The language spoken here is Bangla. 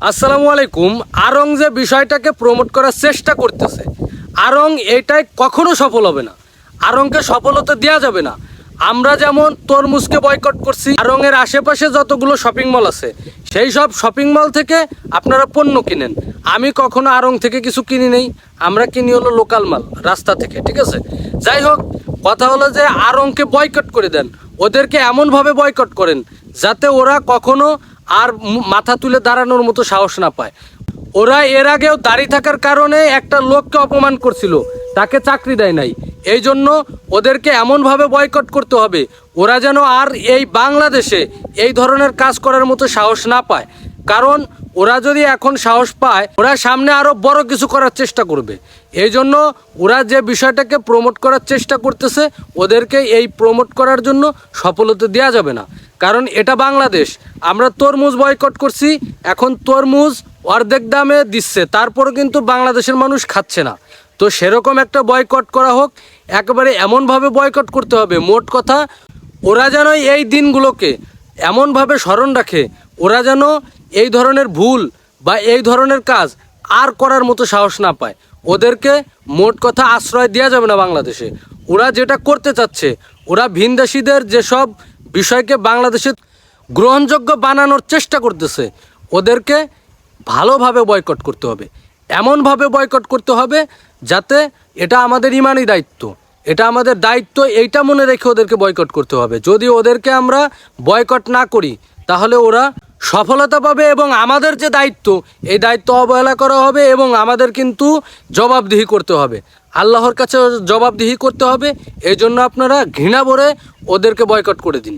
আসসালামু আলাইকুম। আরং যে বিষয়টাকে প্রমোট করার চেষ্টা করতেছে, আরং এটাই কখনো সফল হবে না। আরংকে সফলতা দেওয়া যাবে না। আমরা যেমন তরমুজকে বয়কট করছি, আরংয়ের আশেপাশে যতগুলো শপিং মল আছে, সেই সব শপিং মল থেকে আপনারা পণ্য কিনেন। আমি কখনো আরং থেকে কিছু কিনি নেই, আমরা কিনি হলো লোকাল মাল, রাস্তা থেকে, ঠিক আছে? যাই হোক, কথা হলো যে আরংকে বয়কট করে দেন। ওদেরকে এমনভাবে বয়কট করেন, যাতে ওরা কখনো আর মাথা তুলে দাঁড়ানোর মতো সাহস না পায়। ওরা এর আগেও দাঁড়িয়ে থাকার কারণে একটা লোককে অপমান করছিল, তাকে চাকরি দেয় নাই। এই জন্য ওদেরকে এমনভাবে বয়কট করতে হবে, ওরা যেন আর এই বাংলাদেশে এই ধরনের কাজ করার মতো সাহস না পায়। কারণ ওরা যদি এখন সাহস পায়, ওরা সামনে আরও বড় কিছু করার চেষ্টা করবে। এই জন্য ওরা যে বিষয়টাকে প্রমোট করার চেষ্টা করতেছে, ওদেরকে এই প্রমোট করার জন্য সফলতা দেওয়া যাবে না। কারণ এটা বাংলাদেশ। আমরা তরমুজ বয়কট করছি, এখন তরমুজ অর্ধেক দামে দিচ্ছে, তারপরও কিন্তু বাংলাদেশের মানুষ খাচ্ছে না। তো সেরকম একটা বয়কট করা হোক, একেবারে এমনভাবে বয়কট করতে হবে, মোট কথা, ওরা যেন এই দিনগুলোকে এমনভাবে স্মরণ রাখে, ওরা যেন এই ধরনের ভুল বা এই ধরনের কাজ আর করার মতো সাহস না পায়। ওদেরকে মোট কথা আশ্রয় দেওয়া যাবে না বাংলাদেশে। ওরা যেটা করতে চাচ্ছে, ওরা ভিনদেশিদের যেসব বিষয়কে বাংলাদেশে গ্রহণযোগ্য বানানোর চেষ্টা করতেছে, ওদেরকে ভালোভাবে বয়কট করতে হবে। এমনভাবে বয়কট করতে হবে যাতে এটা আমাদের ইমানি দায়িত্ব। এটা আমাদের দায়িত্ব, এইটা মনে রেখে ওদেরকে বয়কট করতে হবে। যদি ওদেরকে আমরা বয়কট না করি, তাহলে ওরা সফলতা পাবে এবং আমাদের যে দায়িত্ব, এই দায়িত্ব অবহেলা করা হবে এবং আমাদের কিন্তু জবাবদিহি করতে হবে। আল্লাহর কাছে জবাবদিহি করতে হবে। এই জন্য আপনারা ঘৃণা ভরে ওদেরকে বয়কট করে দিন।